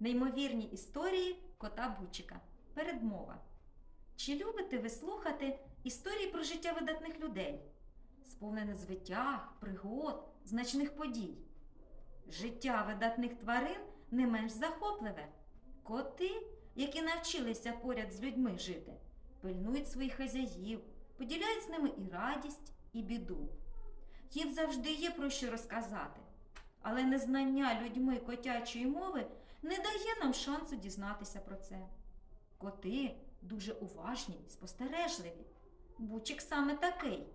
Неймовірні історії кота Бучика. Передмова. Чи любите ви слухати історії про життя видатних людей, сповнене звитяг, пригод, значних подій? Життя видатних тварин не менш захопливе. Коти, які навчилися поряд з людьми жити, пильнують своїх хазяїв, поділяють з ними і радість, і біду. Їм завжди є про що розказати, але незнання людьми котячої мови не дає нам шансу дізнатися про це. Коти дуже уважні і спостережливі. Бучик саме такий.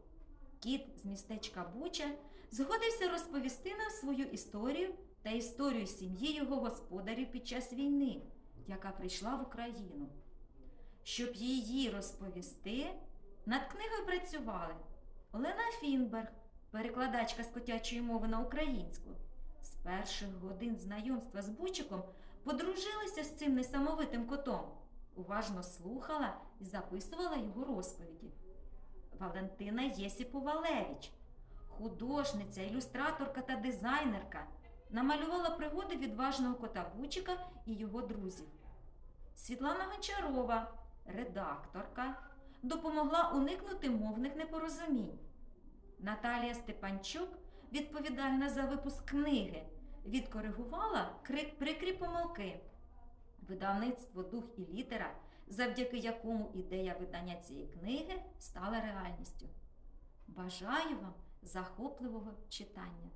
Кіт з містечка Буча згодився розповісти нам свою історію та історію сім'ї його господарів під час війни, яка прийшла в Україну. Щоб її розповісти, над книгою працювали Олена Фінберг, перекладачка з котячої мови на українську. Перших годин знайомства з Бучиком подружилася з цим несамовитим котом, уважно слухала і записувала його розповіді. Валентина Єсіпова-Левіч, художниця, ілюстраторка та дизайнерка, намалювала пригоди відважного кота Бучика і його друзів. Світлана Гончарова, редакторка, допомогла уникнути мовних непорозумінь. Наталія Степанчук, відповідальна за випуск книги, відкоригувала прикрі помилки. Видавництво Дух і літера, завдяки якому ідея видання цієї книги стала реальністю. Бажаю вам захопливого читання!